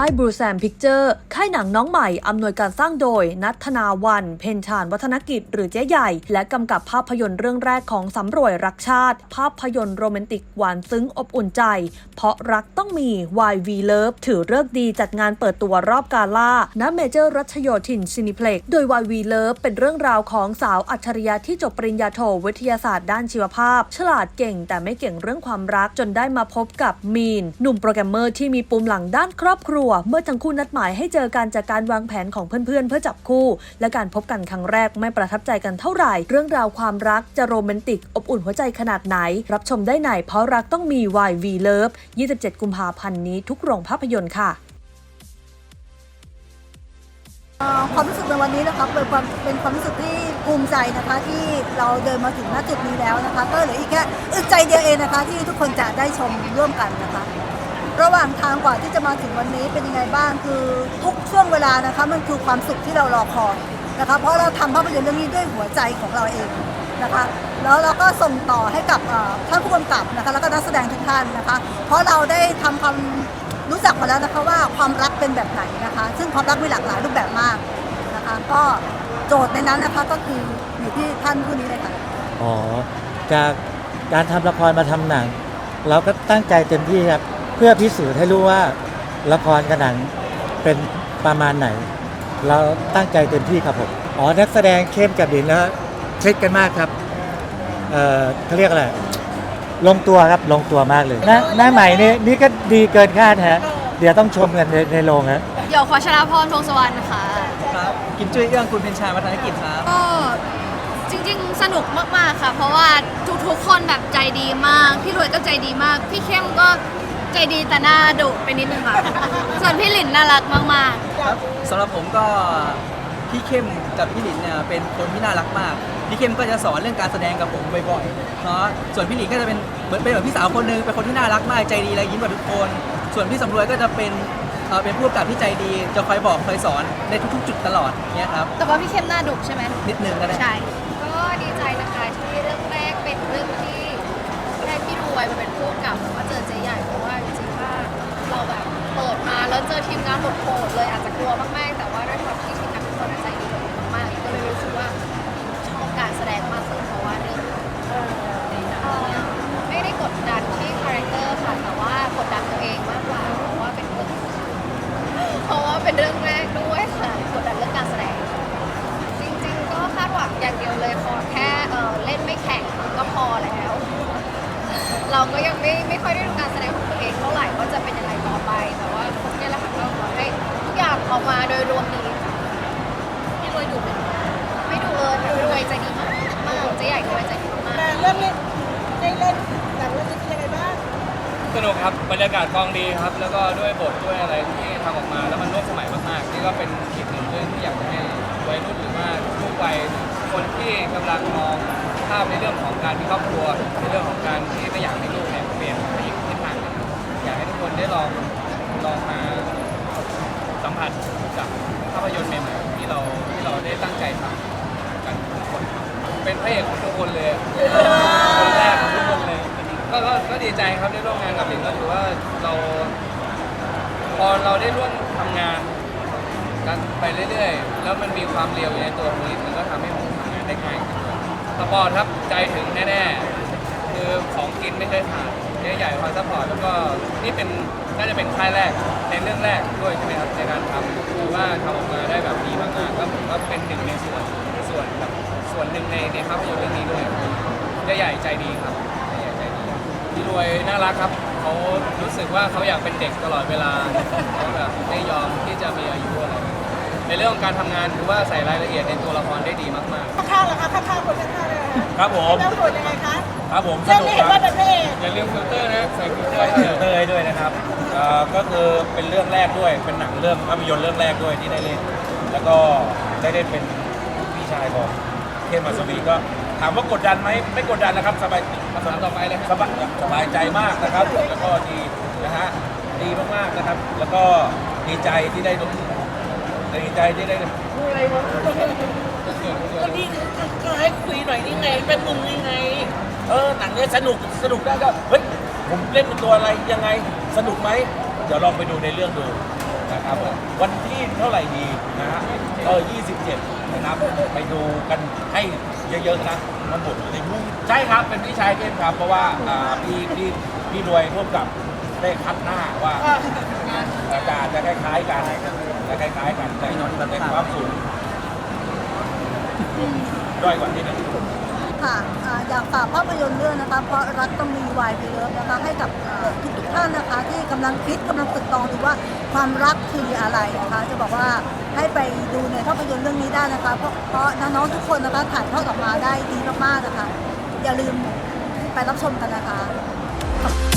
่ายบรูแซมพิกเจอร์ค่ายหนังน้องใหม่อำนวยการสร้างโดย นัทนาวัน เพนชานวัฒนกิจ หรือเจ๊ใหญ่ และกำกับภาพยนตร์เรื่องแรกของสำรวยรักชาติ ภาพยนตร์โรแมนติกหวานซึ้งอบอุ่นใจ เพราะรักต้องมี YV Love ถือเลิกดีจัดงานเปิดตัวรอบกาล่าณเมเจอร์รัชโยธินซินิเพล็กโดย YV Love เป็นเรื่องราวของสาวอัจฉริยะที่จบปริญญาโทวิทยาศาสตร์ด้านชีวภาพ ฉลาดเก่งแต่ไม่เก่งเรื่องความรักจนได้มาพบกับมีน หนุ่มโปรแกรมเมอร์ที่มีปุ่มหลังด้านครอบครัวเมื่อทั้งคู่นัดหมายให้เจอกันจากการวางแผนของเพื่อนๆ เพื่อจับคู่ และการพบกันครั้งแรกไม่ประทับใจกันเท่าไหร่ เรื่องราวความรักจะโรแมนติก อบอุ่นหัวใจขนาดไหน รับชมได้ในเพราะรักต้องมี YV Love 27 กุมภาพันธ์นี้ทุกโรงภาพยนตร์ค่ะความรู้สึกในวันนี้นะครับเป็นความเป็นความรู้สึกที่ภูมิใจนะคะที่เราเดินมาถึงณจุดนี้แล้วนะคะ ก็เหลืออีกแค่อึดใจเดียวเองนะคะ ที่ทุกคนจะได้ชมร่วมกันนะคะ ระหว่างทางกว่าที่จะมาถึงวันนี้เป็นยังไงบ้างคือทุกช่วงเวลานะคะมันคือความสุขที่เรารอคอยนะคะเพราะเราทำภาพยนตร์เรื่องนี้ด้วยหัวใจของเราเองนะคะแล้วเราก็ส่งต่อให้กับท่านผู้กำกับนะคะแล้วก็นักแสดงทุกท่านนะคะ เพราะเราได้ทำความรู้จักมาแล้วนะคะว่าความรักเป็นแบบไหนนะคะ ซึ่งความรักมีหลากหลายรูปแบบมากนะคะก็โจทย์ในนั้นนะคะก็คืออยู่ที่ท่านผู้นี้เลยค่ะอ๋อจากการทำละครมาทำหนัง เราก็ตั้งใจเต็มที่ครับ พื่อพิสูจน์ให้รู้ว่าละครกับหนังเป็นประมาณไหน เราตั้งใจเต็มที่ครับผมอ๋อนักแสดงเข้มกับดินแล้วคลิกกันมากครับเอ่อเขาเรียกอะไรลงตัวครับลงตัวมากเลยหน้าหน้าใหม่นี่นี่ก็ดีเกินคาดฮะเดี๋ยวต้องชมกันในในโรงฮะ เดี๋ยวขอชนะพรพงศวรรณค่ะ ครับกินจุ้ยเอื้องคุณเพนชาวัฒนกิจครับ ก็จริงๆ สนุกมากๆค่ะ เพราะว่าทุกๆ คนแบบใจดีมาก พี่รวยก็ใจดีมาก พี่เข้มก็ ใจดีแต่หน้าดุไปนิดนึงค่ะ ส่วนพี่หลินน่ารักมากครับสำหรับผมก็พี่เข้มกับพี่หลินเนี่ยเป็นคนที่น่ารักมากพี่เข้มก็จะสอนเรื่องการแสดงกับผมบ่อยๆเนาะส่วนพี่หลินก็จะเป็นเหมือนเป็นแบบพี่สาวคนหนึงเป็นคนที่น่ารักมากใจดีและยิ้มกับทุกคน ส่วนพี่สำรวยก็จะเป็นเอ่อเป็นผู้กำกับที่ใจดี จะคอยบอกคอยสอนในทุกๆ จุดตลอดเนี่ยครับๆ แต่ว่าพี่เข้มหน้าดุใช่ไหมนิดนึงก็ได้ ใช่ ก็ดีใจนะคะที่เรื่องแรกเป็นเรื่องที่ได้พี่รวยมาเป็นผู้กำกับแล้วก็เจอเจ๊ใหญ่เพราะว่าจริงๆว่าเราแบบเปิดมาแล้วเจอทีมงานโหด ๆเลยอาจจะกลัวมากๆ แต่ว่าด้วยความที่ทีมงานทุกคนใจดีกับเรามากๆก็เลยรู้สึกว่าชอบการแสดงมากขึ้นเพราะว่าเรื่องเอ่อไม่ได้กดดันที่คาแรคเตอร์ค่ะแต่ว่ากดดันตัวเองมากกว่าเพราะว่าเป็นเรื่องเพราะว่าเป็นเรื่องแรกด้วยค่ะกดดันเรื่องการแสดง จริงๆ ก็คาดหวังอย่างเดียวเลยขอแค่เอ่อเล่นไม่แข่งก็พอแล้ว เราก็ยังไม่ไม่ค่อยได้ดูการแสดงของ อย่างออกมาโดยรวมดีค่ะพี่รวยดูไหมไม่ดูเลยค่ะพี่รวยใจดีมากมากเจ๊ใหญ่ก็ไว้ใจดีมากเริ่มเล่นได้เล่นหนังเรื่องนี้เป็นยังไงบ้างสนุกครับบรรยากาศกองดีครับ แล้วก็ด้วยบทด้วยอะไรที่ทำออกมา แล้วมันร่วมสมัยมากๆนี่ก็เป็นอีกหนึ่งเรื่องที่อยากจะให้วัยรุ่นหรือว่าทุกวัยคนที่กำลังมองภาพในเรื่องของการมีครอบครัวในเรื่องของการที่ไม่อยากให้ลูกเนี่ยเปลี่ยนไปอีกทิศทางหนึ่งอยากให้ทุกคนได้ลองลองมาสัมผัสกับภาพยนตร์ใหม่ๆที่เราที่เราได้ตั้งใจทำกันทุกคน เป็นพระเอกของทุกคนเลยคนแรกของทุกคนเลยก็ก็ก็ดีใจครับได้ร่วมงานกับหลิงก็ถือว่าเราพอเราได้ร่วมทำงานกันไปเรื่อยๆ แล้วมันมีความเร็วอยู่ในตัวของหลิงมันก็ทำให้ผมทำงานได้ง่ายขึ้นด้วยสปอร์ตครับใจถึงแน่ๆคือของกินไม่เคยขาดเจ๊ใหญ่คอยซัพพอร์ตแล้วก็นี่เป็นน่าจะเป็นค่ายแรกในเรื่องแรกด้วยใช่ไหมครับในการทำคือว่าทำออกมาได้แบบดีมากๆก็ผมก็เป็นหนึ่งในส่วน ส่วนแบบส่วนหนึ่งในในภาพยนตร์เรื่องนี้ด้วยเจ๊ใหญ่ใจดีครับเจ๊ใหญ่ใจดีพี่รวยน่ารักครับเขารู้สึกว่าเขาอยากเป็นเด็กตลอดเวลาเขาแบบไม่ยอมที่จะมีอายุอะไรในเรื่องของการทำงานถือว่าใส่รายละเอียดในตัวละครได้ดีมากข้างๆเหรอคะข้างๆคนข้างๆเลยเหรอคะๆครับผมแล้วบทยังไงคะครับผมสเรื่องนุกนี้คเห็นรัว่าบเป็นพระเอกอย่าลืมฟิลเตอร์นะใส่ฟิลเตอร์เตอร์ด้วยนะครับเอ่อก็คือเป็นเรื่องแรกด้วยเป็นหนังเรื่องภาพยนตร์เรื่องแรกด้วยที่ได้เล่น แล้วก็ได้เล่นเป็นพี่ ชายของเทพมาสวีก็ถามว่ากดดันไหมไม่กดดันนะครับสบายภาษาต่อไปเลยสบายสบายใจมากนะครับ แล้วก็ดีนะฮะดีมากๆนะครับ แล้วก็ดีใจที่ได้ดีใจที่ได้ก็นี่ก็ให้คุยหน่อยนี่ไงเป็นมุมนี่ไง เออหนังเนี่ยสนุกสนุกได้ก็เฮ้ยผมเล่นเป็นตัวอะไรยังไงสนุกไหมเดี๋ยวลองไปดูในเรื่องดู นะครับวันที่เท่าไหร่ดีนะฮะเออ27นะครับไปดูกันให้เยอะๆนะมันบทในมุ้งใช่ครับเป็นพี่ชายเข้มครับ เพราะว่าอ่าพี่พี่พี่รวยร่วมกับได้คัดหน้าว่าอาจารย์จะคล้ายๆกันจะคล้ายๆกันแต่ในความสูงด้อยกว่าที่หนึ่งค่ะอ่าอยากฝากภาพยนตร์เรื่องนะคะ เพราะรักต้องมีวายพีเลิฟนะคะ ให้กับทุกทุกๆท่านนะคะ ที่กำลังคิดกำลังตึกตองดูว่า ความรักคืออะไรนะคะจะบอกว่าให้ไปดูในภาพยนตร์เรื่องนี้ได้นะคะเพราะเพราะน้องๆทุกคนนะคะถ่ายทอดออกมาได้ดีมากๆนะคะอย่าลืมไปรับชมกันนะคะ